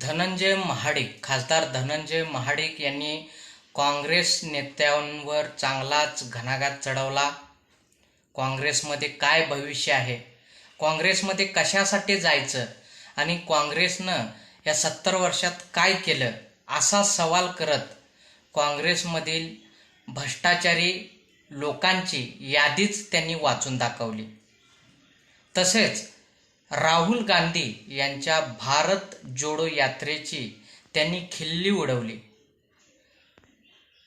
धनंजय महाडिक खासदार धनंजय महाडिक यांनी काँग्रेस नेत्यांवर चांगलाच घणाघात चढवला. काँग्रेसमध्ये काय भविष्य आहे? काँग्रेसमध्ये कशासाठी जायचं? आणि काँग्रेसनं या सत्तर वर्षात काय केलं? असा सवाल करत काँग्रेसमधील भ्रष्टाचारी लोकांची यादीच त्यांनी वाचून दाखवली. तसेच राहुल गांधी यांच्या भारत जोडो यात्रेची त्यांनी खिल्ली उडवली.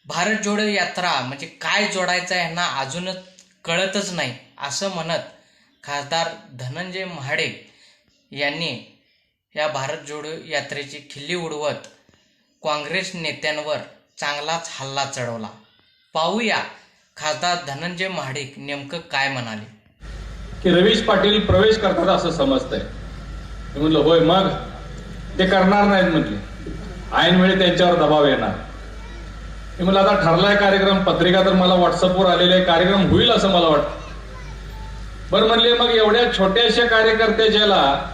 भारत जोडो यात्रा म्हणजे काय जोडायचं यांना अजूनच कळतच नाही असं म्हणत खासदार धनंजय महाडे यांनी या भारत जोडो यात्रेची खिल्ली उडवत काँग्रेस नेत्यांवर चांगलाच हल्ला चढवला. पाहूया खासदार धनंजय महाडिक नेमकं काय म्हणाले. की रवीश पाटील प्रवेश करतात असं समजतंय. मी म्हणलं होय मग? ते करणार नाहीत म्हटले. ऐन वेळी त्यांच्यावर दबाव येणार. मी म्हणलं आता ठरलाय कार्यक्रम पत्रिका तर मला व्हॉट्सअपवर आलेले आहे, कार्यक्रम होईल असं मला वाटतं. बरं म्हणले मग एवढ्या छोट्याशा कार्यकर्त्याच्याला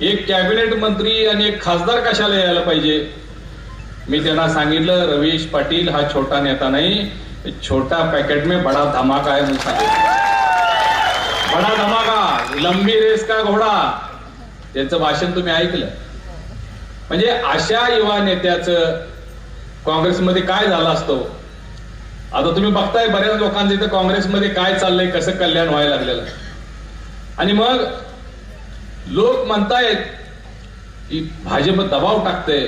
एक कॅबिनेट मंत्री आणि एक खासदार कशाला यायला पाहिजे? मी त्यांना सांगितलं रवीश पाटील हा छोटा नेता नाही छोटा पॅकेट में बडा धमाका आहे म्हणून सांगितलं. बडा धमाका लंबी रेस का घोडा? त्यांचं भाषण तुम्ही ऐकलं. म्हणजे अशा युवा नेत्याचं काँग्रेसमध्ये काय झालं असतो? आता तुम्ही बघताय बऱ्याच लोकांचं इथं काँग्रेसमध्ये काय चाललंय कसं कल्याण व्हायला लागलेलं. आणि मग लोक म्हणतायत की भाजप दबाव टाकते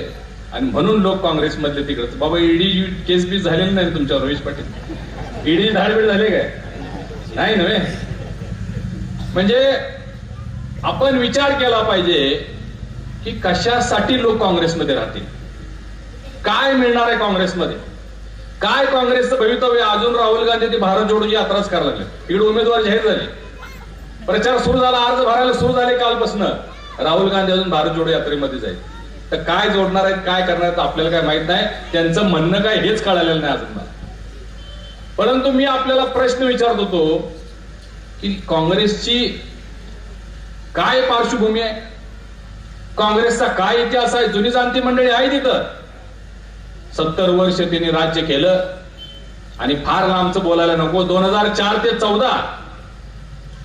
आणि म्हणून लोक काँग्रेसमधले तिकडे. बाबा ईडी केस बी झालेली नाही तुमच्यावर रोहित पाटील. ईडी धाडबीड झाले काय? नाही नव्हे? म्हणजे आपण विचार केला पाहिजे की कशासाठी लोक काँग्रेसमध्ये राहतील? काय मिळणार आहे काँग्रेसमध्ये? काय काँग्रेसचं भवितव्य? अजून राहुल गांधी ते भारत जोडूची यात्राच करायला लागले. तिकडे उमेदवार जाहीर झाले. प्रचार सुरू झाला अर्ज भरायला सुरू झाले कालपासून. राहुल गांधी अजून भारत जोडो यात्रेमध्ये जाईल. तर काय जोडणार आहेत काय करणार आहेत आपल्याला काय माहीत नाही. त्यांचं म्हणणं काय हेच कळालेलं नाही अजून मला. परंतु मी आपल्याला प्रश्न विचारत होतो की काँग्रेसची काय पार्श्वभूमी आहे? काँग्रेसचा काय इतिहास आहे? जुनी जाणती मंडळी आहे तिथं. सत्तर वर्ष त्यांनी राज्य केलं आणि फार लांबचं बोलायला नको. दोन हजार चार ते चौदा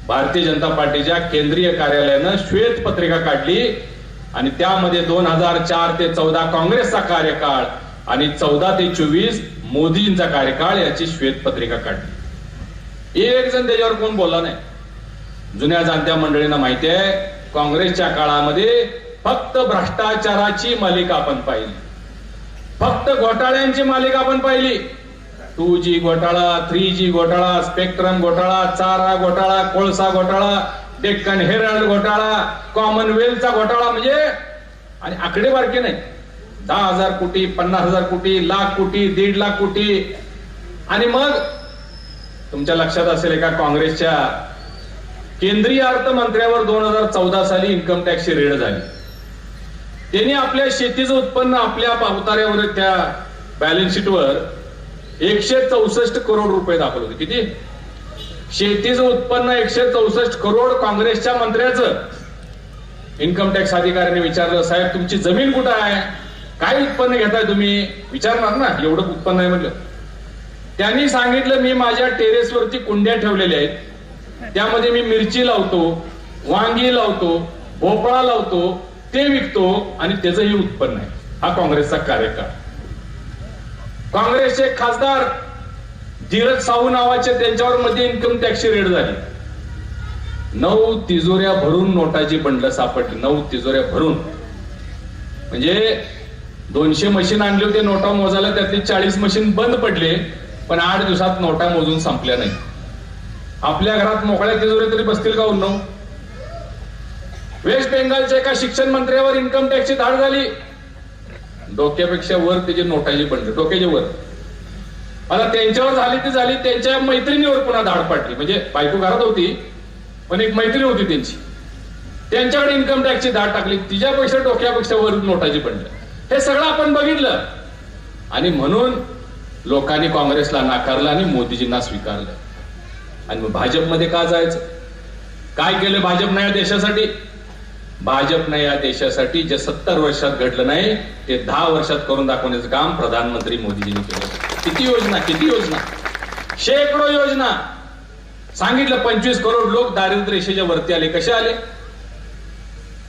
भारतीय जनता पार्टीच्या केंद्रीय कार्यालयानं श्वेत पत्रिका काढली आणि त्यामध्ये दोन हजार चार ते चौदा काँग्रेसचा कार्यकाळ आणि चौदा ते चोवीस मोदींचा कार्यकाळ याची श्वेत पत्रिका काढली. एक जण त्याच्यावर कोण बोलला नाही. जुन्या जाणत्या मंडळींना माहिती आहे काँग्रेसच्या काळामध्ये फक्त भ्रष्टाचाराची मालिका आपण पाहिली. फक्त घोटाळ्यांची मालिका आपण पाहिली. टू जी घोटाळा थ्री जी घोटाळा स्पेक्ट्रम घोटाळा चारा घोटाळा कोळसा घोटाळा डेक्कन हेराल्ड घोटाळा कॉमनवेल्थचा घोटाळा म्हणजे आणि आकडेवारकी नाही. दहा हजार कोटी पन्नास हजार कोटी लाख कोटी दीड लाख कोटी. आणि मग तुमच्या लक्षात असेल एका काँग्रेसच्या केंद्रीय अर्थमंत्र्यावर दोन हजार चौदा साली इन्कम टॅक्सची रेड झाली. त्यांनी आपल्या शेतीचं उत्पन्न आपल्या उतार्यावर त्या बॅलन्स शीटवर एकशे चौसष्ट करोड रुपये दाखवले होते. किती? शेतीचं उत्पन्न एकशे चौसष्ट करोड काँग्रेसच्या मंत्र्याचं इन्कम टॅक्स अधिकाऱ्याने विचारलं साहेब तुमची जमीन कुठं आहे? काय उत्पन्न घेताय तुम्ही? विचारणार ना एवढं उत्पन्न आहे म्हटलं. त्यांनी सांगितलं मी माझ्या टेरेसवरती कुंड्या ठेवलेल्या आहेत. त्यामध्ये मी मिरची लावतो वांगी लावतो भोपळा लावतो ते विकतो आणि त्याचंही उत्पन्न आहे. हा काँग्रेसचा कार्यकाळ. काँग्रेसचे खासदार धीरज साहू नावाचे त्यांच्यावर मध्ये इन्कम टॅक्सची रेड झाली. नऊ तिजोऱ्या भरून नोटाची बंडल सापडली. नऊ तिजोऱ्या भरून. म्हणजे दोनशे मशीन आणले होते नोटा मोजायला त्यातले चाळीस मशीन बंद पडले. पण आठ दिवसात नोटा मोजून संपल्या नाही आपल्या घरात मोकळ्या तिजोऱ्या तरी बसतील का उन्नव? वेस्ट बेंगालच्या एका शिक्षण मंत्र्यावर इन्कम टॅक्सची धाड झाली. डोक्यापेक्षा वर त्याची नोटाची बनले डोक्याच्या वर. आता त्यांच्यावर झाली ती झाली त्यांच्या मैत्रिणीवर पुन्हा धाड पाडली. म्हणजे बायको घरात होती पण एक मैत्रीण होती त्यांची. त्यांच्याकडे इन्कम टॅक्सची धाड टाकली. तिच्यापेक्षा डोक्यापेक्षा वर नोटाची बनलं हे सगळं आपण बघितलं. आणि म्हणून लोकांनी काँग्रेसला नाकारलं आणि मोदीजींना स्वीकारलं. आणि मग भाजपमध्ये का जायचं? काय केलं भाजपनं या देशासाठी? भाजपनं या देशासाठी जे सत्तर वर्षात घडलं नाही ते दहा वर्षात करून दाखवण्याचं काम प्रधानमंत्री मोदीजींनी केलं. किती योजना किती योजना? शेकडो योजना. सांगितलं पंचवीस करोड लोक दारिद्र्य रेषेच्या वरती आले कसे आले?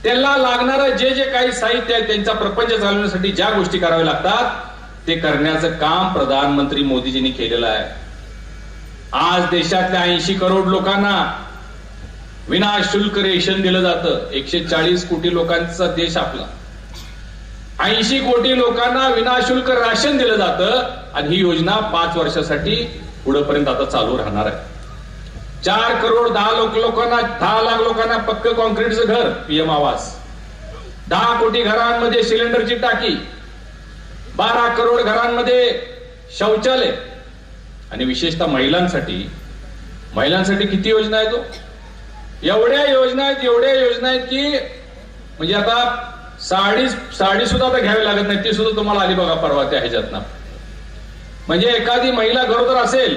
त्यांना लागणारं जे जे काही साहित्य आहे त्यांचा प्रपंच चालवण्यासाठी ज्या गोष्टी कराव्या लागतात ते करण्याचं काम प्रधानमंत्री मोदीजींनी केलेलं आहे. आज देशातल्या ऐंशी करोड लोकांना विनाशुल्क रेशन दिलं जातं. एकशे चाळीस कोटी लोकांचा देश आपला. ऐंशी कोटी लोकांना विनाशुल्क राशन दिलं जातं आणि ही योजना पाच वर्षासाठी पुढेपर्यंत आता चालू राहणार आहे. चार करोड दहा लोक लोकांना दहा लाख लोकांना पक्क कॉन्क्रीटचं घर पीएम आवास. दहा कोटी घरांमध्ये सिलेंडरची टाकी बारा करोड घरांमध्ये शौचालय. आणि विशेषतः महिलांसाठी महिलांसाठी किती योजना आहेत हो? एवढ्या योजना आहेत एवढ्या योजना आहेत की म्हणजे आता साडी साडी सुद्धा आता घ्यावी लागत नाही ती सुद्धा तुम्हाला आली बघा परवा त्या ह्याच्यातनं. म्हणजे एखादी महिला गरोदर असेल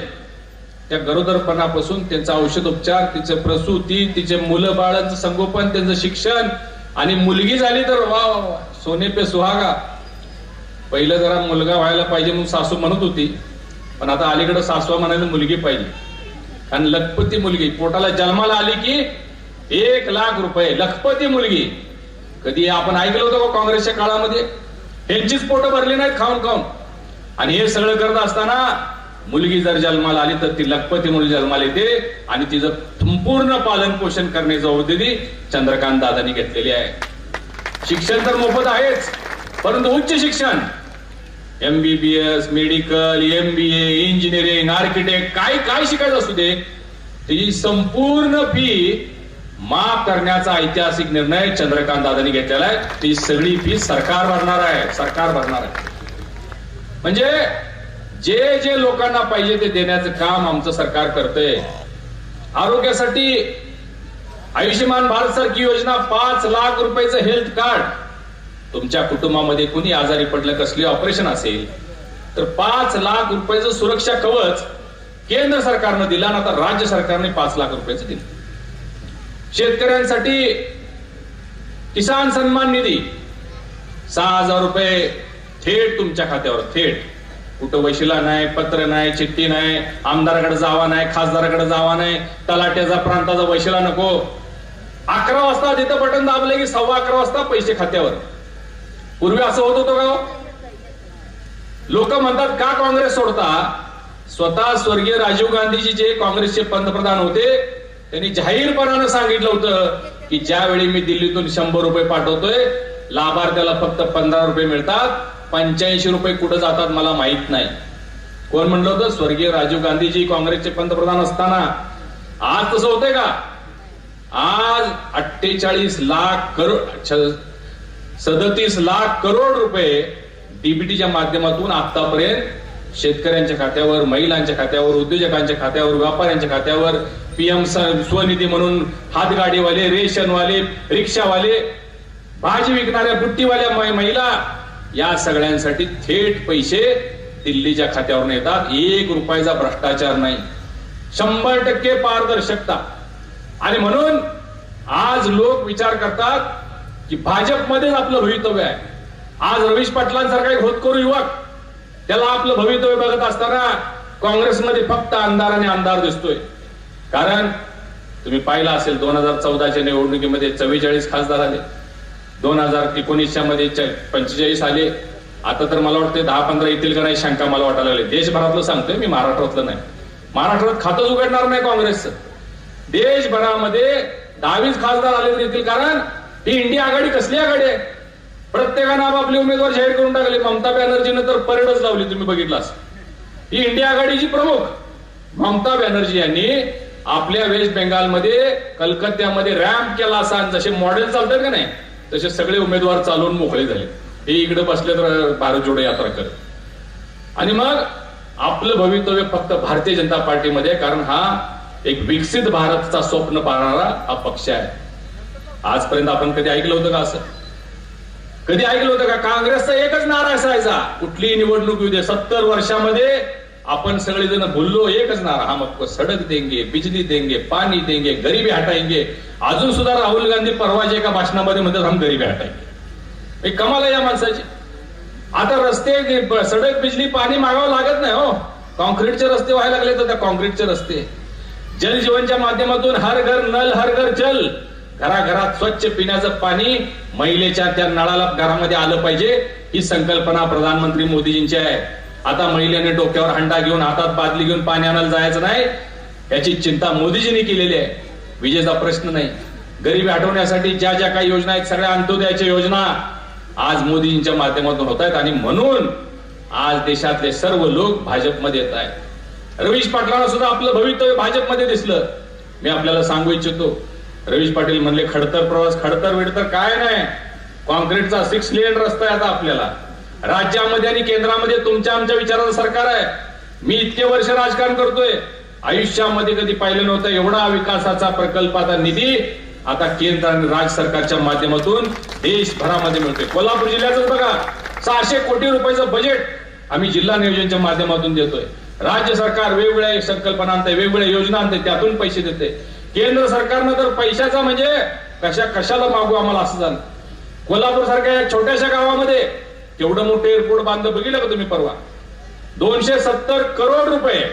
त्या गरोदरपणापासून त्यांचा औषधोपचार तिचं प्रसूती तिचे मुलं बाळांचं संगोपन त्यांचं शिक्षण आणि मुलगी झाली तर वा वा सोने पे सुहागा. पहिलं जरा मुलगा व्हायला पाहिजे म्हणून सासू म्हणत होती पण आता अलीकडे सासवा म्हणायला मुलगी पाहिजे. आणि लखपती मुलगी पोटाला जन्माला आली की एक लाख रुपये लखपती मुलगी. कधी आपण ऐकलं होतं का काँग्रेसच्या काळामध्ये? यांचीच पोटं भरली नाहीत खाऊन खाऊन. आणि हे सगळं करत असताना मुलगी जर जन्माला आली तर ती लखपती मुलगी जन्माला येते आणि तिचं संपूर्ण पालन पोषण करण्याची जबाबदारी चंद्रकांत दादांनी घेतलेली आहे. शिक्षण तर मोफत आहेच. परंतु उच्च शिक्षण MBBS medical M B A engineering architect काय काय शिकायचं असू दे त्याची संपूर्ण फी माफ करण्याचा ऐतिहासिक निर्णय चंद्रकांत दादांनी घेतलेला आहे. ती सगळी फी सरकार भरणार आहे सरकार भरणार आहे. म्हणजे जे जे लोकांना पाहिजे ते देण्याचं काम आमचं सरकार करतंय. आरोग्यासाठी आयुष्यमान भारत सारखी योजना पाच लाख रुपयाचं हेल्थ कार्ड तुमच्या कुटुंबामध्ये कुणी आजारी पडलं कसली ऑपरेशन असेल तर पाच लाख रुपयाचं सुरक्षा कवच केंद्र सरकारनं दिलं आणि आता राज्य सरकारने पाच लाख रुपयाचं दिलं. शेतकऱ्यांसाठी किसान सन्मान निधी सहा हजार रुपये थेट तुमच्या खात्यावर थेट. कुठं वशिला नाही पत्र नाही चिठ्ठी नाही आमदाराकडे जावा नाही खासदाराकडे जावा नाही तलाट्याचा प्रांताचा वशिला नको. अकरा वाजता तिथं बटन दाबलं की सव्वा अकरा वाजता पैसे खात्यावर. पूर्वी असं होत होतं का हो? लोक म्हणतात का काँग्रेस सोडता? स्वतः स्वर्गीय राजीव गांधीजी जे काँग्रेसचे पंतप्रधान होते त्यांनी जाहीरपणानं सांगितलं होतं की ज्यावेळी मी दिल्लीतून शंभर रुपये पाठवतोय लाभार्थ्याला फक्त पंधरा रुपये मिळतात पंच्याऐंशी रुपये कुठं जातात मला माहीत नाही. कोण म्हणलं होतं? स्वर्गीय राजीव गांधीजी काँग्रेसचे पंतप्रधान असताना. आज तसं होतंय का? आज अठ्ठेचाळीस लाख करोड सदतीस लाख करोड रुपये डीबीटीच्या माध्यमातून आतापर्यंत शेतकऱ्यांच्या खात्यावर महिलांच्या खात्यावर उद्योजकांच्या खात्यावर व्यापाऱ्यांच्या खात्यावर पीएम स्वनिधी म्हणून हातगाडीवाले रेशनवाले रिक्षावाले भाजी विकणाऱ्या बुट्टीवाल्या महिला या सगळ्यांसाठी थेट पैसे दिल्लीच्या खात्यावर येतात. एक रुपयाचा भ्रष्टाचार नाही. शंभर टक्के पारदर्शकता. आणि म्हणून आज लोक विचार करतात की भाजपमध्येच आपलं भवितव्य आहे. आज रवीश पाटलांसारखा एक होतकरू युवक त्याला आपलं भवितव्य बघत असताना काँग्रेसमध्ये फक्त अंधार आणि अंधार दिसतोय. कारण तुम्ही पाहिलं असेल दोन हजार चौदाच्या निवडणुकीमध्ये चव्वेचाळीस खासदार आले. दोन हजार एकोणीसच्या मध्ये पंचेचाळीस आले. आता तर मला वाटतं दहा पंधरा येतील का नाही शंका मला वाटायला लागली. देशभरातलं सांगतोय मी महाराष्ट्रातलं नाही. महाराष्ट्रात खातंच उघडणार नाही काँग्रेसचं. देशभरामध्ये दहावीस खासदार आले तर येतील. कारण ही इंडिया आघाडी कसली आघाडी आहे? प्रत्येकानं आपापले उमेदवार जाहीर करून टाकले. ममता बॅनर्जीनं तर परेडच लावली तुम्ही बघितलास ही इंडिया आघाडीची प्रमुख ममता बॅनर्जी यांनी आपल्या वेस्ट बेंगालमध्ये कलकत्त्यामध्ये रॅम्प केला असा. जसे मॉडेल चालतात का नाही तसे सगळे उमेदवार चालवून मोकळे झाले. हे इकडे बसले तर भारत जोडो यात्रा कर. आणि मग आपलं भवितव्य फक्त भारतीय जनता पार्टीमध्ये कारण हा एक विकसित भारतचा स्वप्न पाहणारा हा पक्ष आहे. आजपर्यंत आपण कधी ऐकलं होतं का असं? कधी ऐकलं होतं का? काँग्रेसचा एकच नारा असायचा. कुठलीही निवडणूक येऊ दे सत्तर वर्षामध्ये आपण सगळेजण बोललो एकच नारा. हम आपको सडक देंगे बिजली देंगे पाणी देंगे गरिबी हटाएंगे अजून सुद्धा राहुल गांधी परवाच्या एका भाषणामध्ये म्हणतात हम गरिबी हटाएंगे कमाल आहे या माणसाची. आता रस्ते सडक बिजली पाणी मागावं लागत नाही हो. कॉन्क्रीटचे रस्ते व्हायला लागले तर त्या कॉन्क्रीटचे रस्ते. जल जीवनच्या माध्यमातून हर घर नल हर घर जल. घराघरात स्वच्छ पिण्याचं पाणी महिलेच्या त्या नळाला घरामध्ये आलं पाहिजे ही संकल्पना प्रधानमंत्री मोदीजींची आहे. आता महिलेने डोक्यावर हंडा घेऊन हातात बादली घेऊन पाणी आणायला जायचं नाही याची चिंता मोदीजींनी केलेली आहे. विजेचा प्रश्न नाही. गरिबी हटवण्यासाठी ज्या ज्या काही योजना आहेत सगळ्या अंत्योदयाच्या योजना आज मोदीजींच्या माध्यमातून होत आहेत आणि म्हणून आज देशातले सर्व लोक भाजपमध्ये येत आहेत. रवीश पाटलांना सुद्धा आपलं भवितव्य भाजपमध्ये दिसलं. मी आपल्याला सांगू इच्छितो रवीश पाटील म्हणले खडतर प्रवास खडतर विडतर काय नाही. कॉन्क्रीटचा सिक्स लेन रस्ता आहे आता आपल्याला. राज्यामध्ये आणि केंद्रामध्ये तुमच्या आमच्या विचाराचं सरकार आहे. मी इतके वर्ष राजकारण करतोय. आयुष्यामध्ये कधी पाहिलं नव्हतं एवढा विकासाचा प्रकल्पाचा निधी आता केंद्र आणि राज्य सरकारच्या माध्यमातून देशभरामध्ये मिळतोय. कोल्हापूर जिल्ह्याचं बघा. सहाशे कोटी रुपयाचं बजेट आम्ही जिल्हा नियोजनच्या माध्यमातून देतोय. राज्य सरकार वेगवेगळ्या संकल्पना आणते वेगवेगळ्या योजना आणते त्यातून पैसे देते केंद्र सरकारनं तर पैशाचा म्हणजे कशा कशाला मागू आम्हाला असं झालं. कोल्हापूर सारख्या या छोट्याशा गावामध्ये एवढं मोठं एअरपोर्ट बांधलं बघितलं का तुम्ही परवा? दोनशे सत्तर करोड रुपये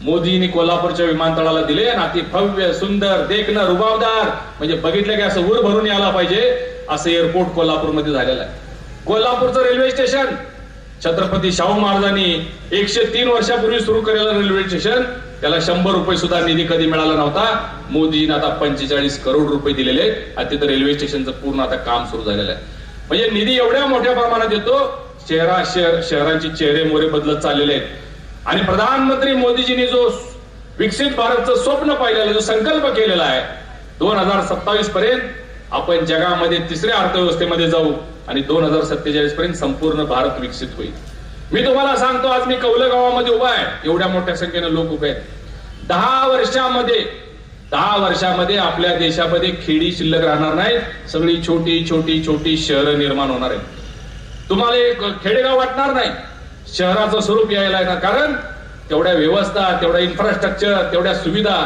मोदींनी कोल्हापूरच्या विमानतळाला दिले. ना ती भव्य सुंदर देखणं रुबाबदार. म्हणजे बघितलं की असं उर भरून यायला पाहिजे असं एअरपोर्ट कोल्हापूरमध्ये झालेलं आहे. कोल्हापूरचं रेल्वे स्टेशन छत्रपती शाहू महाराजांनी एकशे तीन वर्षापूर्वी सुरू केलेलं रेल्वे स्टेशन त्याला शंभर रुपये सुद्धा निधी कधी मिळाला नव्हता. मोदीजीने आता पंचेचाळीस करोड रुपये दिलेले आहेत. आणि तिथं रेल्वे स्टेशनचं पूर्ण आता काम सुरू झालेलं आहे. म्हणजे निधी एवढ्या मोठ्या प्रमाणात येतो शहरा शहर शहरांचे चेहरे मोरे बदलत चाललेले आहेत. आणि प्रधानमंत्री मोदीजींनी जो विकसित भारतचं स्वप्न पाहिलेलं जो संकल्प केलेला आहे दोन हजार सत्तावीस पर्यंत आपण जगामध्ये तिसऱ्या अर्थव्यवस्थेमध्ये जाऊ आणि दोन हजार सत्तेचाळीस पर्यंत संपूर्ण भारत विकसित होईल. मी तुम्हाला सांगतो आज मी कौल गावामध्ये उभा आहे. एवढ्या मोठ्या संख्येने लोक उभे आहेत. दहा वर्षामध्ये दहा वर्षामध्ये आपल्या देशामध्ये खेडी शिल्लक राहणार नाहीत. सगळी छोटी छोटी छोटी शहरं निर्माण होणार आहेत. तुम्हाला एक खेडेगाव वाटणार नाही. शहराचं स्वरूप यायला आहे ना कारण तेवढ्या व्यवस्था तेवढ्या इन्फ्रास्ट्रक्चर तेवढ्या सुविधा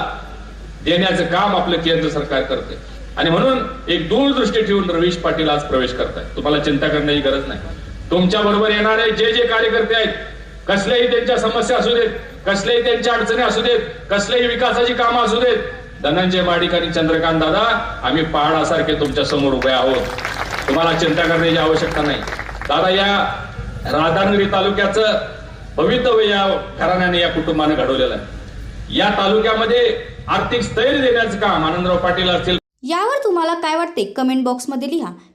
देण्याचं काम आपलं केंद्र सरकार करते आणि म्हणून एक दूरदृष्टी ठेवून रवीश पाटील आज प्रवेश करताय तुम्हाला चिंता करण्याची गरज नाही. तुमच्या बरोबर येणारे जे जे कार्यकर्ते आहेत कसल्याही त्यांच्या समस्या असू देत कसल्याही त्यांच्या अडचणी असू देत कसल्याही विकासाची कामं असू देत धनंजय माडिक आणि चंद्रकांत दादा आम्ही पहाडासारखे तुमच्यासमोर उभे आहोत. तुम्हाला चिंता करण्याची आवश्यकता नाही. दादा या राधानगरी तालुक्याचं भवितव्य या घराण्याने या कुटुंबाने घडवलेलं आहे. या तालुक्यामध्ये आर्थिक स्थैर्य देण्याचं काम आनंदराव पाटील असतील. यावर तुम्हाला काय वाटते? कमेंट बॉक्समध्ये लिहा.